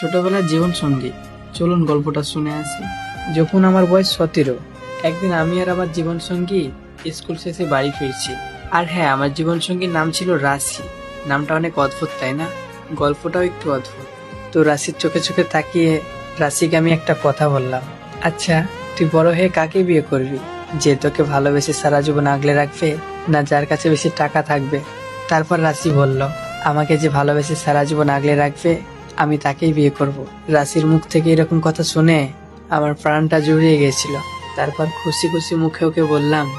ছোটবেলার জীবন সঙ্গী। চলুন গল্পটা শুনে আসি। যখন আমার বয়স সতেরো, একদিন আমি আর আমার জীবন সঙ্গী স্কুল শেষে বাড়ি ফিরছি। আর হ্যাঁ আমার জীবন সঙ্গীর নাম ছিল রাশি। নামটা অনেক অদ্ভুত, তাই না? গল্পটাও একটু অদ্ভুত। তো রাশির চোখে চোখে তাকিয়ে রাশিকে আমি একটা কথা বললাম। আচ্ছা তুই বড় হয়ে কাকে বিয়ে করবি? যে তোকে ভালোবেসে সারা জীবন আগলে রাখবে, না যার কাছে বেশি টাকা থাকবে? তারপর রাশি বলল, আমাকে যে ভালোবেসে সারা জীবন আগলে রাখবে আমি তাকেই বিয়ে করব। রাশির মুখ থেকে এরকম কথা শুনে আমার প্রাণটা জুড়িয়ে গেছিল। তারপর খুশি খুশি মুখে ওকে বললাম,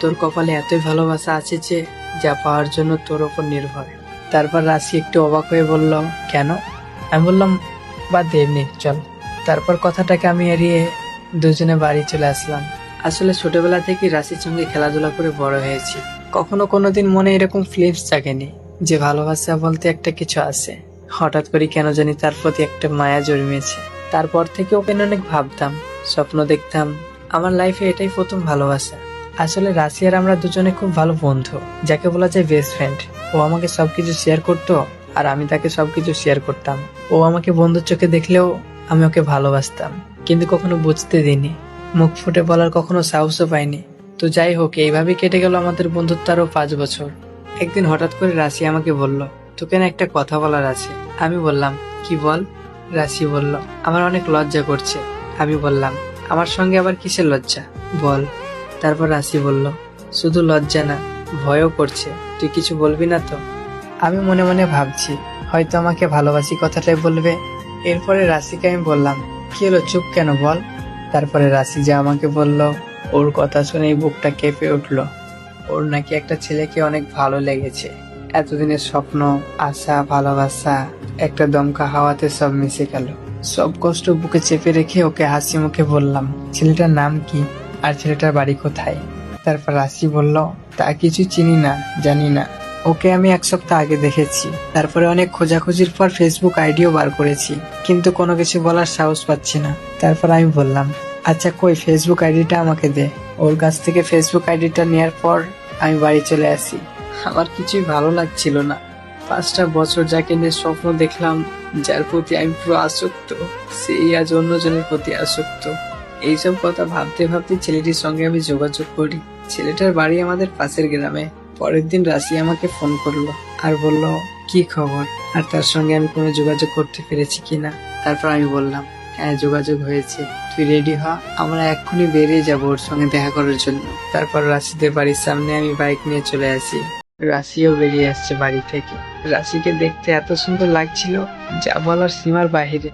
তোর কপালে এতই ভালোবাসা আছে যে, যা পাওয়ার জন্য তোর ওপর নির্ভর। তারপর রাশি একটু অবাক হয়ে বলল, কেন? আমি বললাম বা দে এমনি, চল। তারপর কথাটাকে আমি এড়িয়ে দুজনে বাড়ি চলে আসলাম। আসলে ছোটবেলা থেকে রাশির সঙ্গে খেলাধুলা করে বড় হয়েছি। কখনো কোনোদিন মনে এরকম ফিলিপস জাগেনি যে ভালোবাসা বলতে একটা কিছু আছে। হঠাৎ করে কেন জানি তার প্রতি একটা মায়া জন্মেছে তারপর থেকে ওকে অনেক ভাবতাম, স্বপ্ন দেখতাম। আমার লাইফে এটাই প্রথম ভালোবাসা। আসলে রাশি আর আমরা দুজনে খুব ভালো বন্ধু, যাকে বলা যায় বেস্ট ফ্রেন্ড ও আমাকে সবকিছু শেয়ার করতো আর আমি তাকে সবকিছু শেয়ার করতাম। ও আমাকে বন্ধুর চোখে দেখলেও আমি ওকে ভালোবাসতাম, কিন্তু কখনো বুঝতে দিইনি। মুখ ফুটে বলার কখনো সাহসও পাইনি। তো যাই হোক এইভাবে কেটে গেল আমাদের বন্ধুত্ব আরও পাঁচ বছর। একদিন হঠাৎ করে রাশি আমাকে বলল, তোকে না একটা কথা বলার আছে। আমি বললাম, কি বল? রাশি বলল, আমার অনেক লজ্জা করছে। আমি বললাম, আমার সঙ্গে আবার কিসের লজ্জা? বল। তারপর রাশি বলল, শুধু লজ্জা না, ভয়ও করছে। তুই কিছু বলবি না তো? আমি মনে মনে ভাবছি, হয়তো আমাকে ভালোবাসি কথাটাই বলবে। এরপরে রাশিকে আমি বললাম, কি হলো, চুপ কেন বল? তারপরে রাশি যা আমাকে বলল, ওর কথা শুনে বুকটা কেঁপে উঠল। ওর নাকি একটা ছেলেকে অনেক ভালো লেগেছে। এতদিনের স্বপ্ন, আশা, ভালোবাসা, একটা দমকা হাওয়াতে সব মিশে গেল। সব কষ্ট বুকে চেপে রেখে ওকে হাসি মুখে বললাম, ছেলেটার নাম কি? আর ছেলেটার বাড়ি কোথায়? তারপর রাশি বলল, তা কিছু চিনি না, জানি না। ওকে আমি এক সপ্তাহ আগে দেখেছি। তারপরে অনেক খোঁজাখুঁজির পর ফেসবুক আইডিও বার করেছি, কিন্তু কোনো কিছু বলার সাহস পাচ্ছি না। তারপর আমি বললাম আচ্ছা কই? ফেসবুক আইডিটা আমাকে দে। ওর কাছ থেকে ফেসবুক আইডিটা নেওয়ার পর আমি বাড়ি চলে আসি। আমার কিছুই ভালো লাগছিল না। পাঁচটা বছর যাকে নিয়ে স্বপ্ন দেখলাম, যার প্রতি আমি পুরো আসক্ত, সেই আজ অন্যজনের প্রতি আসক্ত। এইসব কথা ভাবতে ভাবতে ছেলেটির সঙ্গে আমি যোগাযোগ করি। ছেলেটার বাড়ি আমাদের পাশের গ্রামে। পরের দিন রাশি আমাকে ফোন করল আর বলল, কি খবর? আর তার সঙ্গে আমি কোনো যোগাযোগ করতে পেরেছি কিনা তারপর আমি বললাম হ্যাঁ যোগাযোগ হয়েছে। তুই রেডি হ, আমরা এক্ষুনি বেরিয়ে যাব ওর সঙ্গে দেখা করার জন্য। তারপর রাশিদের বাড়ির সামনে আমি বাইক নিয়ে চলে আসি। রাশিও বেরিয়ে আসছে বাড়ি থেকে। রাশিকে দেখতে এত সুন্দর লাগছিল, যা বলার সীমার বাহিরে।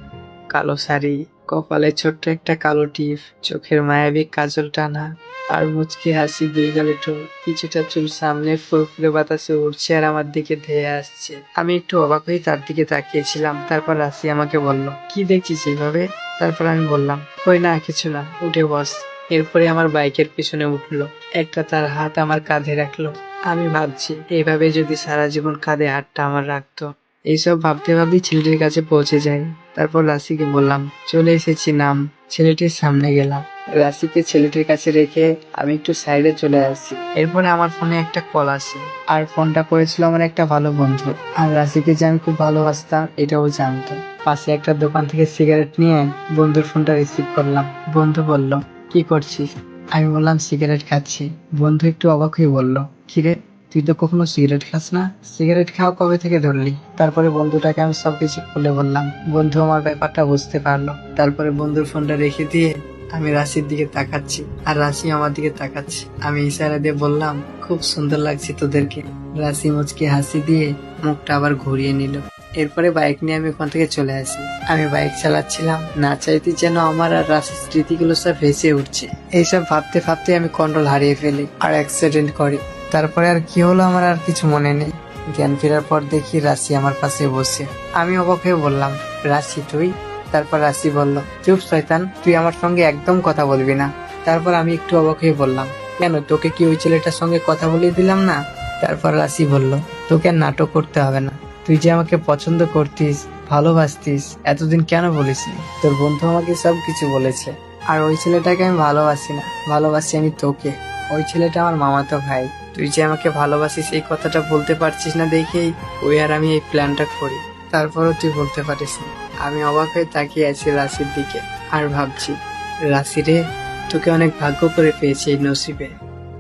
কালো শাড়ি, কপালে ছোট্ট একটা কালো টিপ, চোখের মায়াবী কাজল টানা, আর মুচকি হাসি দুই গালে ঠোঁট কিছুটা চুল সামনে ফুরফুরে বাতাসে উঠছে আর আমার দিকে ধেয়ে আসছে। আমি একটু অবাক হয়ে তার দিকে তাকিয়েছিলাম। তারপর রাশি আমাকে বলল, কি দেখছিস এইভাবে? তারপর আমি বললাম কই না, কিছু না, উঠে বস। এরপরে আমার বাইকের পিছনে উঠল। একটা তার হাত আমার কাঁধে রাখল। আমি ভাবছি এইভাবে যদি সারা জীবন কাঁধে হাতটা আমার রাখতো। এইসব ভাবতে ভাবতে ছেলেটির কাছে পৌঁছে যাই। তারপর রাশিকে বললাম, চলে এসেছি নাম। ছেলেটির সামনে গেলাম। রাশিকে ছেলেটির কাছে রেখে আমি একটু সাইডে চলে আসি এরপরে আমার ফোনে একটা কল আসে। আর ফোনটা করেছিল আমার একটা ভালো বন্ধু। আর রাশিকে যে আমি খুব ভালোবাসতাম, এটাও জানতো। পাশে একটা দোকান থেকে সিগারেট নিয়ে বন্ধুর ফোনটা রিসিভ করলাম। বন্ধু বলল, কি করছিস? আমি বললাম, সিগারেট খাচ্ছি। বন্ধু একটু অবাক হয়ে বলল, কিরে, তুই তো কখনো সিগারেট খাস না? সিগারেট খাওয়া কবে থেকে ধরলি? তারপরে বন্ধুটাকে আমি সব কিছু খুলে বললাম, বন্ধু, আমার ব্যাপারটা বুঝতে পারল। তারপরে বন্ধুর ফোনটা রেখে দিয়ে আমি রাশির দিকে তাকাচ্ছি, আর রাশি আমার দিকে তাকাচ্ছে। আমি ইশারা দিয়ে বললাম, খুব সুন্দর লাগছে তোদেরকে। রাশি মুচকে হাসি দিয়ে মুখটা আবার ঘুরিয়ে নিল। এরপরে বাইক নিয়ে আমি ওখান থেকে চলে আসি। আমি বাইক চালাচ্ছিলাম। না চাইতে যেন আমার আর রাশির স্মৃতিগুলো সব ভেসে উঠছে। এইসব ভাবতে ভাবতে আমি কন্ট্রোল হারিয়ে ফেলি আর অ্যাক্সিডেন্ট করি। তারপরে আর কি হলো আমার আর কিছু মনে নেই। জ্ঞান ফেরার পর দেখি রাশি আমার পাশে বসে। আমি অবাক হয়ে বললাম রাশি তুই? তারপর রাশি বলল, চুপ শয়তান, তুই আমার সঙ্গে একদম কথা বলবি না। তারপর আমি একটু অবাক হয়ে বললাম, কেন তোকে কি ওই ছেলেটার সঙ্গে কথা বলিয়ে দিলাম না? তারপর রাশি বলল, তোকে নাটক করতে হবে না। তুই যে আমাকে পছন্দ করতিস, ভালোবাসতিস, এতদিন কেন বলিসনি? তোর বন্ধু আমাকে সব কিছু বলেছে। আর ওই ছেলেটাকে আমি ভালোবাসি না। ভালোবাসি আমি তোকে। ওই ছেলেটা আমার মামাতো ভাই। তুই যে আমাকে ভালোবাসিস, এই কথাটা বলতে পারছিস না দেখেই ওই আর আমি এই প্ল্যানটা করি। তারপরও তুই বলতে পারিস না। আমি অবাক হয়ে তাকিয়ে আছি রাশির দিকে। আর ভাবছি, রাশি রে, তোকে অনেক ভাগ্য করে পেয়েছি এই নসিবে।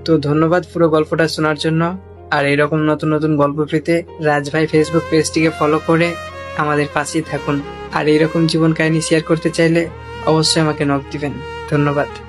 তো ধন্যবাদ পুরো গল্পটা শোনার জন্য। আর এরকম নতুন নতুন গল্প পেতে রাজভাই ফেসবুক পেজটিকে ফলো করে আমাদের পাশেই থাকুন। আর এরকম জীবন কাহিনী শেয়ার করতে চাইলে অবশ্যই আমাকে নক দিবেন। ধন্যবাদ।